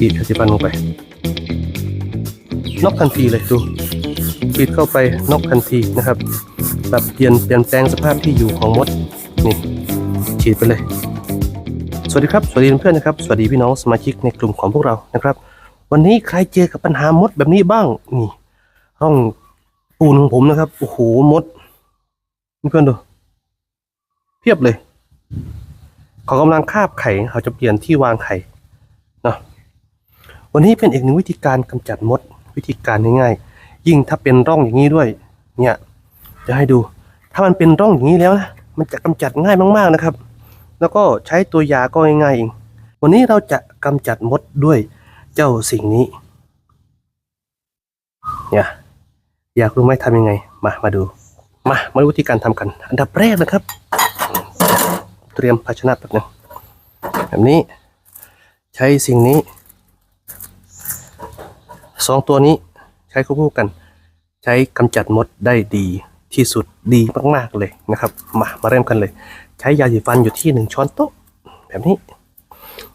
บีบยาสีฟันลงไปนอกทันทีเลยดูบีบเข้าไปนอกทันทีนะครับแบบเปลี่ยนเปลี่ยนแปลงสภาพที่อยู่ของมดนี่ฉีดไปเลย สวัสดีครับ สวัสดีเพื่อนนะครับ สวัสดีพี่น้องสมาชิกในกลุ่มของพวกเรานะครับ วันนี้ใครเจอกับปัญหามดแบบนี้บ้างนี่ห้องปูนของผมนะครับโอ้โหมดเพื่อนดูเพียบเลย เขากำลังคาบไข่เขาจะเปลี่ยนที่วางไข่เนาะ วันนี้เป็นอีกหนึ่งวิธีการกำจัดมดวิธีการง่ายๆ ยิ่งถ้าเป็นร่องอย่างนี้ด้วย เนี่ยจะให้ดู ถ้ามันเป็นร่องอย่างนี้แล้วนะ มันจะกำจัดง่ายมากๆนะครับ แล้วก็ใช้ตัวยาก็ง่ายๆเอง วันนี้เราจะกำจัดมดด้วยเจ้าสิ่งนี้ เนี่ย อยากรู้ไหมทำยังไง มา มาดู มา มาดูวิธีการทำกัน อันดับแรกนะครับ เตรียมภาชนะแบบนึงแบบนี้ ใช้สิ่งนี้ สองตัวนี้ใช้ควบคู่กัน ใช้กำจัดมดได้ดีที่สุดดีมากๆเลยนะครับ มามาเริ่มกันเลย ใช้ยาสีฟันอยู่ที่หนึ่งช้อนโต๊ะแบบนี้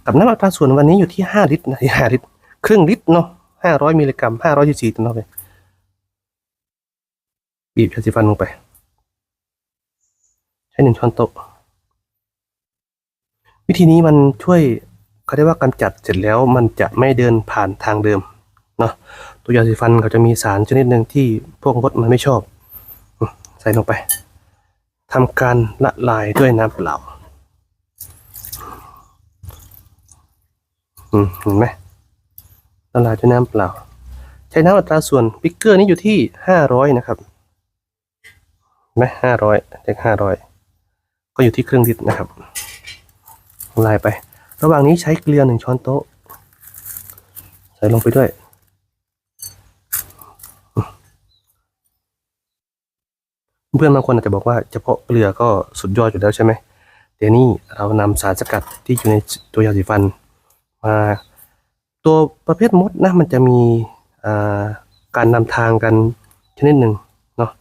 กับน้ำอัตราส่วนวันนี้อยู่ที่ห้าลิตรนะห้าลิตร ครึ่งลิตรเนาะห้าร้อยมิลลิกรัมห้าร้อยซีซีตัวเนาะไปบีบยาสีฟันลงไป ใช้หนึ่งช้อนโต๊ะวิธีนี้มันช่วยเขาเรียกว่ากำจัดเสร็จแล้วมันจะไม่เดินผ่านทางเดิม เนาะตัวยาสีฟันเขาจะมีสารชนิดหนึ่งที่พวกมดมันไม่ชอบ ใส่ลงไปทำการละลายด้วยน้ำเปล่าเห็นไหมละลายด้วยน้ำเปล่า ใช้น้ำอัตราส่วนปิกเกอร์นี่อยู่ที่ห้าร้อยนะครับเห็นไหมห้าร้อยเด็กห้าร้อยก็อยู่ที่ครึ่งลิตรนะครับละลายไป ระหว่างนี้ใช้เกลือหนึ่งช้อนโต๊ะ ใส่ลงไปด้วย เพื่อนบางคนอาจจะบอกว่าเฉพาะเกลือก็สุดยอดอยู่แล้วใช่ไหมแต่นี่เรานำสารสกัดที่อยู่ในตัวยาสีฟันมาตัวประเภทมดนะมันจะมีการนำทางกันชนิดหนึ่งเนาะ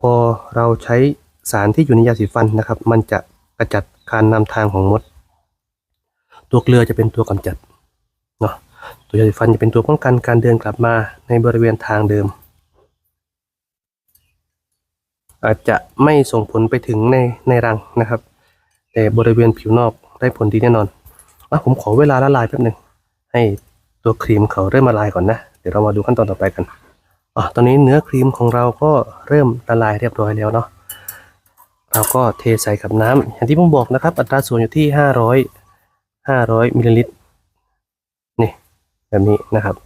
พอเราใช้สารที่อยู่ในยาสีฟันนะครับ มันจะกระจัดการนำทางของมด ตัวเกลือจะเป็นตัวกำจัดเนาะตัวยาสีฟันจะเป็นตัวป้องกันการเดินกลับมาในบริเวณทางเดิม อาจจะไม่ส่งผลไปถึงในในรังนะครับ แต่บริเวณผิวนอกได้ผลดีแน่นอนอะผมขอเวลาละลายแป๊บหนึ่งให้ตัวครีมเขาเริ่มละลายก่อนนะเดี๋ยวเรามาดูขั้นตอนต่อไปกันอะตอนนี้เนื้อครีมของเราก็เริ่มละลายเรียบร้อยแล้วเนาะเราก็เทใส่กับน้ำอย่างที่ผมบอกนะครับ อัตราส่วนอยู่ที่ห้าร้อยห้าร้อยมิลลิลิตรนี่แบบนี้นะครับ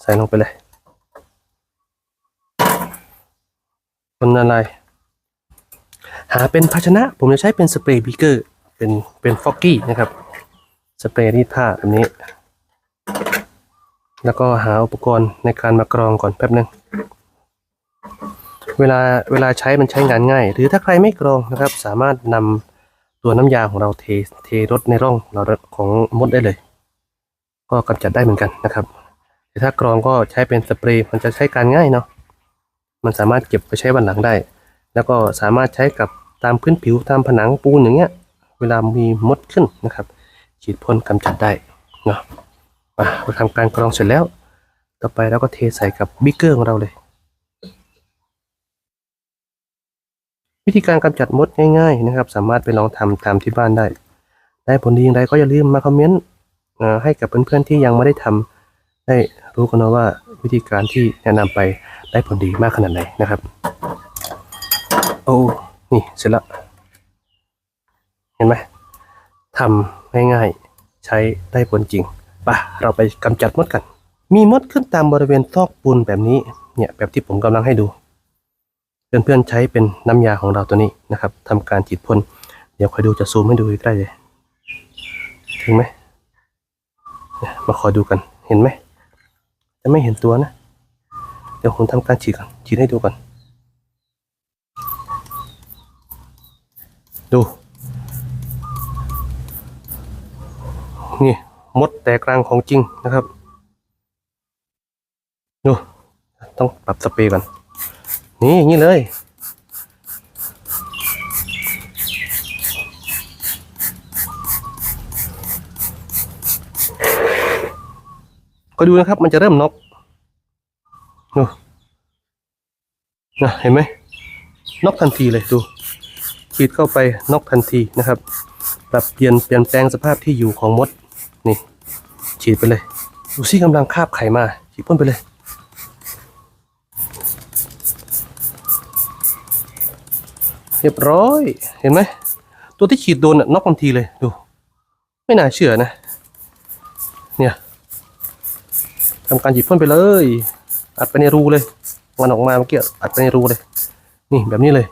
ใส่ลงไปเลย คนอะไร หาเป็นภาชนะ ผมจะใช้เป็นสเปรย์บีเกอร์ เป็นเป็นฟอกกี้นะครับ สเปรย์รีดผ้าแบบนี้ แล้วก็หาอุปกรณ์ในการมากรองก่อนแป๊บนึง เวลาเวลาใช้มันใช้งานง่าย หรือถ้าใครไม่กรองนะครับ สามารถนำตัวน้ำยาของเราเทเทรถในร่องเราของมดได้เลย ก็กำจัดได้เหมือนกันนะครับแต่ถ้ากรองก็ใช้เป็นสเปรย์มันจะใช้การง่ายเนาะ มันสามารถเก็บไปใช้วันหลังได้ แล้วก็สามารถใช้กับตามพื้นผิวตามผนังปูนอย่างเงี้ย เวลามีมดขึ้นนะครับ ฉีดพ่นกำจัดได้เนาะมาเราทำการกรองเสร็จแล้ว ต่อไปเราก็เทใส่กับบิ๊กเกอร์ของเราเลย วิธีการกำจัดมดง่ายๆนะครับ สามารถไปลองทำตามที่บ้านได้ ได้ผลดีอย่างไรก็อย่าลืมมาคอมเมนต์ให้กับเพื่อนๆที่ยังไม่ได้ทำได้รู้กันนะว่าวิธีการที่แนะนำไป ได้ผลดีมากขนาดไหนนะครับ โอ้นี่เสร็จแล้วเห็นไหมทำง่ายๆใช้ได้ผลจริงป่ะเราไปกำจัดมดกัน มีมดขึ้นตามบริเวณซอกปูนแบบนี้เนี่ยแบบที่ผมกำลังให้ดู เพื่อนๆใช้เป็นน้ำยาของเราตัวนี้นะครับทำการฉีดพ่นเดี๋ยวคอยดูจะซูมให้ดูใกล้เลยถึงไหมมาคอยดูกันเห็นไหมจะไม่เห็นตัวนะ ดี๋ยวผมทำการฉีดก่อนฉีดให้ดูก่อน ดู นี่มดแตกรังของจริงนะครับดูต้องปรับสเปรย์ก่อน นี่อย่างนี้เลยก็ดูนะครับมันจะเริ่มน็อก ดูนะเห็นไหมน็อกทันทีเลยดูฉีดเข้าไปน็อกทันทีนะครับ ปรับเปลี่ยนเปลี่ยนแปลงสภาพที่อยู่ของมดนี่ ฉีดไปเลย ดูซี่กำลังคาบไข่มาฉีดพ่นไปเลยเรียบร้อยเห็นไหมตัวที่ฉีดโดนน่ะน็อกทันทีเลยดู ไม่น่าเชื่อนะ เนี่ยทำการหยิบพ่นไปเลย อัดไปในรูเลย มันออกมาเมื่อกี้อัดไปในรูเลย นี่แบบนี้เลย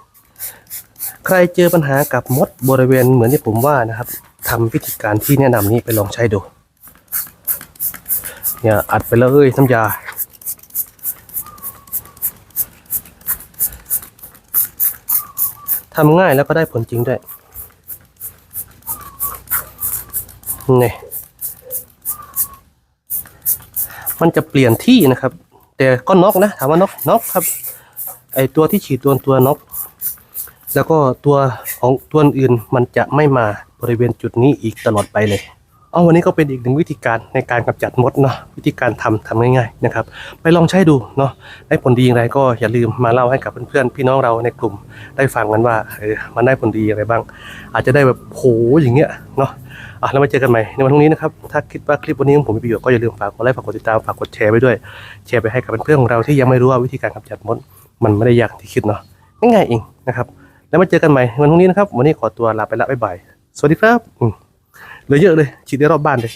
ใครเจอปัญหากับมดบริเวณเหมือนที่ผมว่านะครับทำวิธีการที่แนะนำนี้ไปลองใช้ดู เนี่ยอัดไปเลยน้ำยา ทำง่ายแล้วก็ได้ผลจริงด้วยนี่มันจะเปลี่ยนที่นะครับ แต่ก็น็อกนะถามว่าน็อกน็อกครับไอตัวที่ฉีดตัวตัวน็อกแล้วก็ตัวของตัวอื่นมันจะไม่มาบริเวณจุดนี้อีกตลอดไปเลยเอาวันนี้ก็เป็นอีกหนึ่งวิธีการในการกำจัดมดเนาะวิธีการทำทำง่ายๆนะครับ ไปลองใช้ดูเนาะได้ผลดีอย่างไรก็อย่าลืมมาเล่าให้กับเพื่อนๆพี่น้องเราในกลุ่มได้ฟังกันว่าเออมันได้ผลดีอย่างไรบ้าง อาจจะได้แบบโหอย่างเงี้ยเนาะ อะแล้วมาเจอกันใหม่ในวันพรุ่งนี้นะครับ ถ้าคิดว่าคลิปวันนี้ของผมมีประโยชน์ก็อย่าลืมฝากกดไลค์ฝากกดติดตามฝากกดแชร์ไปด้วย แชร์ไปให้กับเพื่อนๆของเราที่ยังไม่รู้ว่าวิธีการกำจัดมดมันไม่ได้ยากอย่างที่คิดเนาะง่ายๆเองนะครับ แล้วมาเจอกันใหม่ในวันพรุ่งนี้นะครับ วันนี้ขอตัวลาไปละบ๊ายบายสวัสดีครับเหลือเยอะเลยฉีดได้รอบบ้านเลย